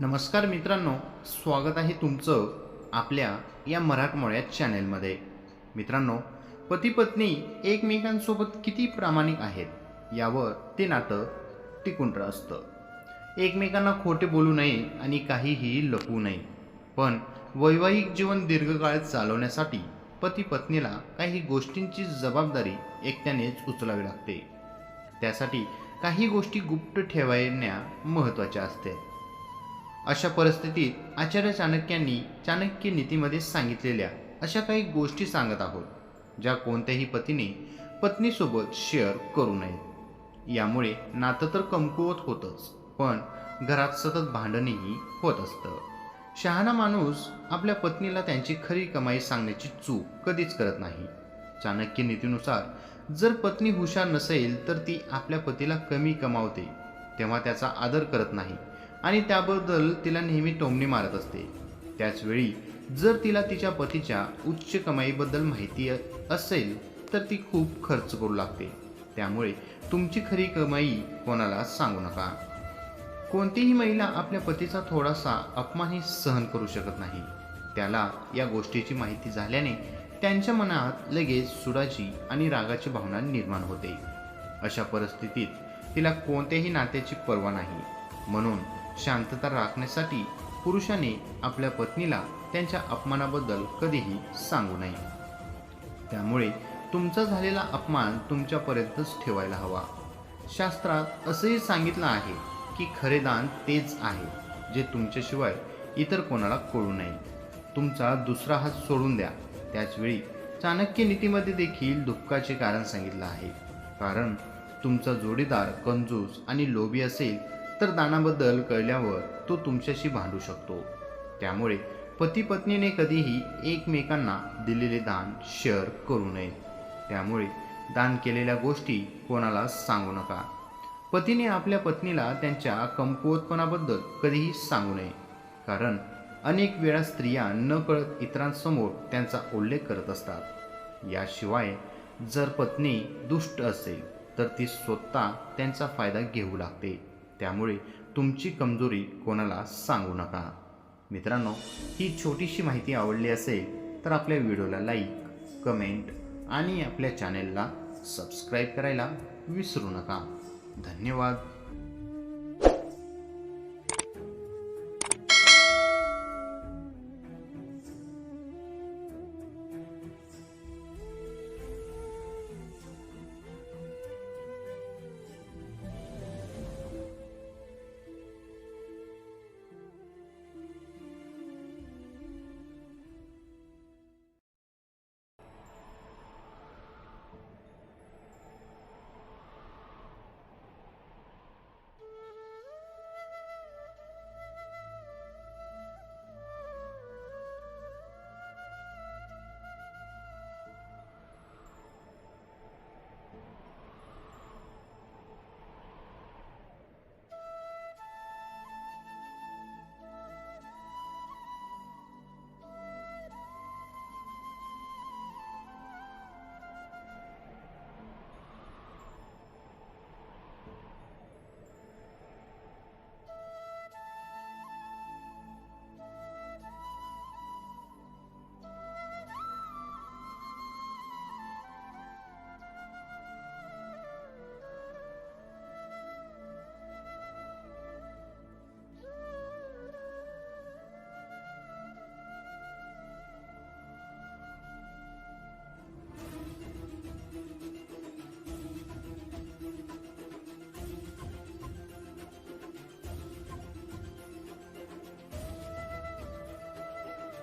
नमस्कार मित्रांनो स्वागत आहे तुमचं आपल्या या मराठमोळ्या चॅनेलमध्ये मित्रांनो पती पत्नी एकमेकांसोबत किती प्रामाणिक आहेत यावर ते नातं टिकून असतं एकमेकांना खोटे बोलू नये आणि काहीही लपवू नये. पण वैवाहिक जीवन दीर्घकाळ चालवण्यासाठी पती पत्नीला काही गोष्टींची जबाबदारी एकट्यानेच उचलावी लागते. त्यासाठी काही गोष्टी गुप्त ठेवण्या महत्त्वाच्या असतात. अशा परिस्थितीत आचार्य चाणक्यांनी चाणक्य नीतीमध्ये सांगितलेल्या अशा काही गोष्टी सांगत आहोत ज्या कोणत्याही पतीने पत्नीसोबत शेअर करू नयेत. यामुळे नातं तर कमकुवत होतंच पण घरात सतत भांडणही होत असतं. शहाणा माणूस आपल्या पत्नीला त्यांची खरी कमाई सांगण्याची चूक कधीच करत नाही. चाणक्य नीतीनुसार जर पत्नी हुशार नसेल तर ती आपल्या पतीला कमी कमावते तेव्हा त्याचा आदर करत नाही. आणि त्याबद्दल तिला नेहमी टोमणी मारत असते. त्याचवेळी जर तिला तिच्या पतीच्या उच्च कमाईबद्दल माहिती असेल तर ती खूप खर्च करू लागते. त्यामुळे तुमची खरी कमाई कोणाला सांगू नका. कोणतीही महिला आपल्या पतीचा थोडासा अपमानही सहन करू शकत नाही. त्याला या गोष्टीची माहिती झाल्याने त्यांच्या मनात लगेच सुडाची आणि रागाची भावना निर्माण होते. अशा परिस्थितीत तिला कोणत्याही नात्याची पर्वा नाही. म्हणून शांतता राखण्यासाठी पुरुषाने आपल्या पत्नीला त्यांच्या अपमानाबद्दल कधीही सांगू नये. त्यामुळे तुमचा झालेला अपमान तुमच्यापर्यंतच ठेवायला हवा. शास्त्रात असंही सांगितलं आहे की खरे दान तेच आहे जे तुमच्याशिवाय इतर कोणाला कळू नये. तुमचा दुसरा हात सोडून द्या. त्याचवेळी चाणक्य नीतीमध्ये देखील दुःखाचे कारण सांगितलं आहे. कारण तुमचा जोडीदार कंजूस आणि लोभी असेल तर दानाबद्दल कळल्यावर तो तुमच्याशी भांडू शकतो. त्यामुळे पती पत्नीने कधीही एकमेकांना दिलेले दान शेअर करू नये. त्यामुळे दान केलेल्या गोष्टी कोणाला सांगू नका. पतीने आपल्या पत्नीला त्यांच्या कमकुवतपणाबद्दल कधीही सांगू नये. कारण अनेक वेळा स्त्रिया न कळत इतरांसमोर त्यांचा उल्लेख करत असतात. याशिवाय जर पत्नी दुष्ट असेल तर ती स्वतः त्यांचा फायदा घेऊ लागते. त्यामुळे तुमची कमजोरी कोणाला सांगू नका. मित्रांनो ही छोटीशी माहिती आवडली असेल तर आपल्या व्हिडिओला लाईक कमेंट आणि आपल्या चॅनेलला सबस्क्राईब करायला विसरू नका. धन्यवाद.